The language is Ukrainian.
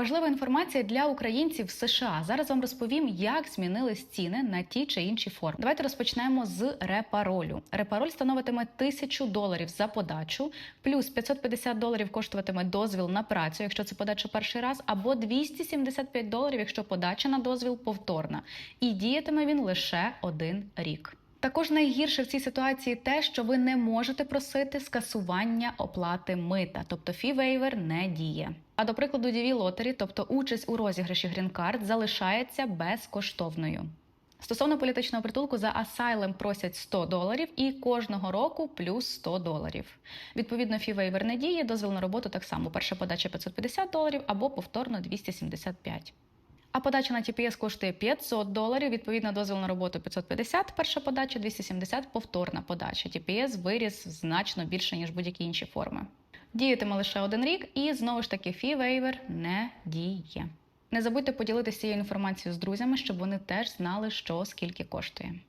Важлива інформація для українців в США. Зараз вам розповім, як змінились ціни на ті чи інші форми. Давайте розпочнемо з репаролю. Репароль становитиме 1000 доларів за подачу, плюс 550 доларів коштуватиме дозвіл на працю, якщо це подача перший раз, або 275 доларів, якщо подача на дозвіл повторна. І діятиме він лише один рік. Також найгірше в цій ситуації те, що ви не можете просити скасування оплати мита, тобто фі-вейвер не діє. А до прикладу, DV Lottery, тобто участь у розіграші грін-карт, залишається безкоштовною. Стосовно політичного притулку за асайлем просять 100 доларів і кожного року плюс 100 доларів. Відповідно, фі-вейвер не діє, дозвіл на роботу так само. Перша подача 550 доларів або повторно 275. А подача на TPS коштує 500 доларів. Відповідно, дозвіл на роботу 550, перша подача, 270 повторна подача. TPS виріс значно більше ніж будь-які інші форми. Діятиме лише один рік, і знову ж таки фі-вейвер не діє. Не забудьте поділитися цією інформацією з друзями, щоб вони теж знали, що скільки коштує.